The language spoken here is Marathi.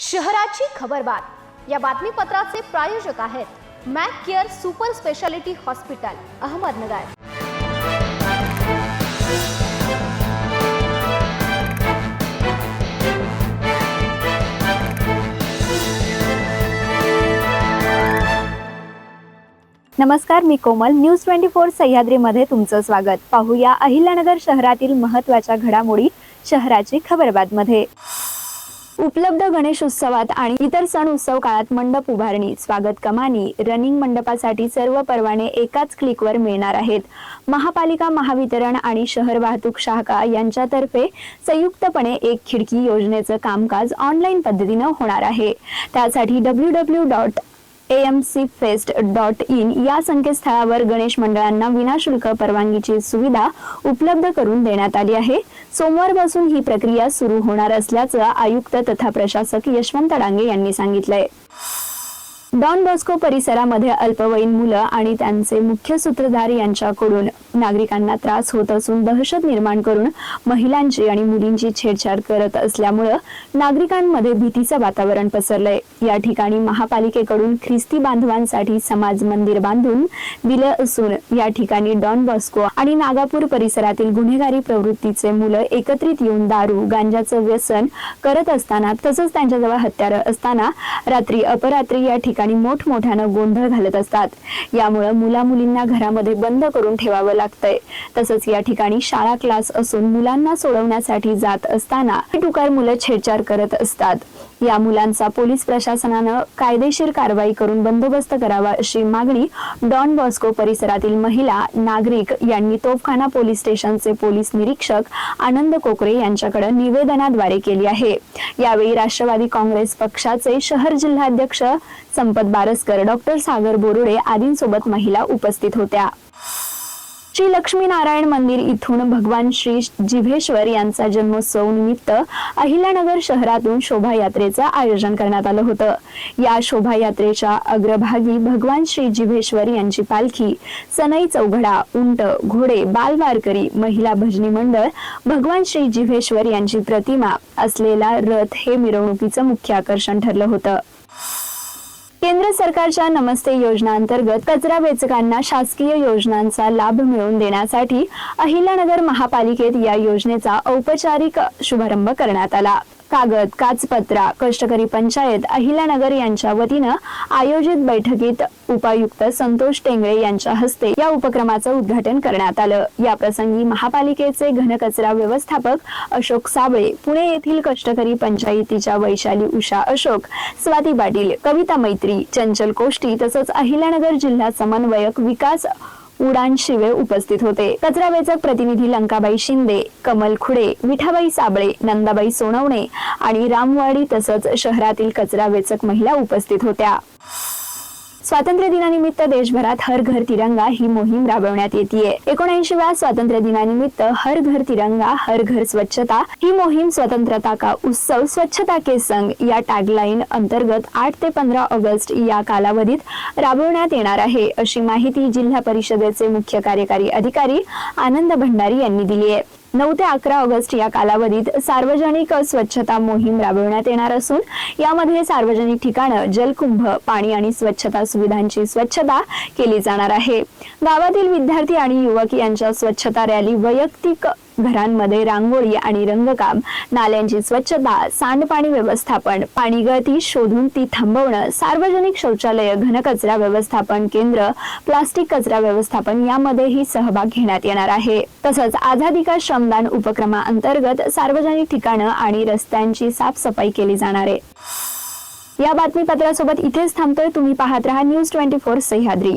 शहराची खबरबात या बातमीपत्राचे प्रायोजक आहेत Mac care super speciality hospital Ahmednagar. नमस्कार मी कोमल. न्यूज ट्वेंटी फोर सह्याद्रीमध्ये तुमचं स्वागत. पाहूया अहिल्यानगर शहरातील महत्त्वाच्या घडामोडी शहराची खबरबातमध्ये उपलब्ध गणेश उत्सवात आणि इतर सण उत्सव काळात मंडप उभारणी स्वागत कमानी रनिंग मंडपासाठी सर्व परवाने एकाच क्लिकवर मिळणार आहेत. महापालिका महावितरण आणि शहर वाहतूक शाखा यांच्यातर्फे संयुक्तपणे एक खिडकी योजनेचं कामकाज ऑनलाईन पद्धतीनं होणार आहे. त्यासाठी W W dot AMC fest dot in या संकेतस्थळावर गणेश मंडळांना विनाशुल्क परवानगीची सुविधा उपलब्ध करून देण्यात आली आहे. सोमवारपासून ही प्रक्रिया सुरू होणार असल्याचं आयुक्त तथा प्रशासक यशवंत डांगे यांनी सांगितलंय. डॉन बॉस्को परिसरामध्ये अल्पवयीन मुलं आणि त्यांचे मुख्य सूत्रधार यांच्याकडून नागरिकांना त्रास होत असून दहशत निर्माण करून महिलांची आणि मुलींची छेडछाड करत असल्यामुळं नागरिकांमध्ये भीतीचं वातावरण पसरलंय. या ठिकाणी महापालिकेकडून ख्रिस्ती बांधवांसाठी समाज मंदिर बांधून दिलं असून या ठिकाणी डॉन बॉस्को आणि नागापूर परिसरातील गुन्हेगारी प्रवृत्तीचे मुलं एकत्रित येऊन दारू गांजाचं व्यसन करत असताना तसंच त्यांच्याजवळ हत्यारं असताना रात्री अपरात्री या ठिकाणी ठिकाणी मोठमोठ्यानं गोंधळ घालत असतात. यामुळं मुला मुलींना घरामध्ये बंद करून ठेवावं लागतंय. तसंच या ठिकाणी शाळा क्लास असून मुलांना सोडवण्यासाठी जात असताना टुकार मुलं छेडछाड करत असतात. या मुलांचा पोलीस प्रशासनानं कायदेशीर कारवाई करून बंदोबस्त करावा अशी मागणी डॉन बॉस्को परिसरातील महिला नागरिक यांनी तोफखाना पोलीस स्टेशनचे पोलीस निरीक्षक आनंद कोकरे यांच्याकडे निवेदनाद्वारे केली आहे. यावेळी राष्ट्रवादी काँग्रेस पक्षाचे शहर जिल्हाध्यक्ष संपत बारसकर डॉक्टर सागर बोरुडे आदींसोबत महिला उपस्थित होत्या. श्री लक्ष्मीनारायण मंदिर इथून भगवान श्री जिभेश्वर यांचा जन्मोत्सव निमित्त अहिल्यानगर शहरातून शोभायात्रेचं आयोजन करण्यात आलं होतं. या शोभायात्रेच्या अग्रभागी भगवान श्री जिभेश्वर यांची पालखी सनई चौघडा उंट घोडे बालवारकरी महिला भजनी मंडळ भगवान श्री जिभेश्वर यांची प्रतिमा असलेला रथ हे मिरवणुकीचं मुख्य आकर्षण ठरलं होतं. केंद्र सरकारच्या नमस्ते योजना अंतर्गत कचरा वेचकांना शासकीय योजनांचा लाभ मिळवून देण्यासाठी अहिल्यानगर महापालिकेत या योजनेचा औपचारिक शुभारंभ करण्यात आला. कागद काचपत्रा कष्टकरी पंचायत अहिल्यानगर यांच्या वतीनं आयोजित बैठकीत उपायुक्त संतोष टेंगळे यांच्या हस्ते या उपक्रमाचं उद्घाटन करण्यात आलं. याप्रसंगी महापालिकेचे घनकचरा व्यवस्थापक अशोक साबळे पुणे येथील कष्टकरी पंचायतीच्या वैशाली उषा अशोक स्वाती पाटील कविता मैत्री चंचल कोष्टी तसंच अहिल्यानगर जिल्हा समन्वयक विकास उडान शिवे उपस्थित होते. कचरा वेचक प्रतिनिधी लंकाबाई शिंदे कमल खुडे विठाबाई साबळे नंदाबाई सोनवणे आणि रामवाडी तसंच शहरातील कचरा वेचक महिला उपस्थित होत्या. स्वातंत्र्य दिनानिमित्त देशभरात हर घर तिरंगा ही मोहीम राबवण्यात येते एकोणऐंशीव्या स्वातंत्र्य दिनानिमित्त हर घर तिरंगा हर घर स्वच्छता ही मोहीम स्वतंत्रता का उत्सव स्वच्छता के संग या टॅगलाईन अंतर्गत आठ ते पंधरा ऑगस्ट या कालावधीत राबवण्यात येणार आहे अशी माहिती जिल्हा परिषदेचे मुख्य कार्यकारी अधिकारी आनंद भंडारी यांनी दिली आहे नऊ ते अकरा ऑगस्ट या कालावधीत सार्वजनिक स्वच्छता मोहीम राबविण्यात येणार असून यामध्ये सार्वजनिक ठिकाणं जलकुंभ पाणी आणि स्वच्छता सुविधांची स्वच्छता केली जाणार आहे. गावातील विद्यार्थी आणि युवक यांच्या स्वच्छता रॅली वैयक्तिक घरांमध्ये रांगोळी आणि रंगकाम नाल्यांची स्वच्छता सांडपाणी व्यवस्थापन पाणी गळती शोधून ती थांबवणं सार्वजनिक शौचालय घनकचरा व्यवस्थापन केंद्र प्लास्टिक कचरा व्यवस्थापन यामध्येही सहभाग घेण्यात येणार आहे. तसंच आझादी का श्रमदान उपक्रमाअंतर्गत सार्वजनिक ठिकाणं आणि रस्त्यांची साफसफाई केली जाणार आहे. या बातमीपत्रासोबत इथेच थांबतोय. तुम्ही पाहत राहा न्यूज ट्वेंटी फोर सह्याद्री.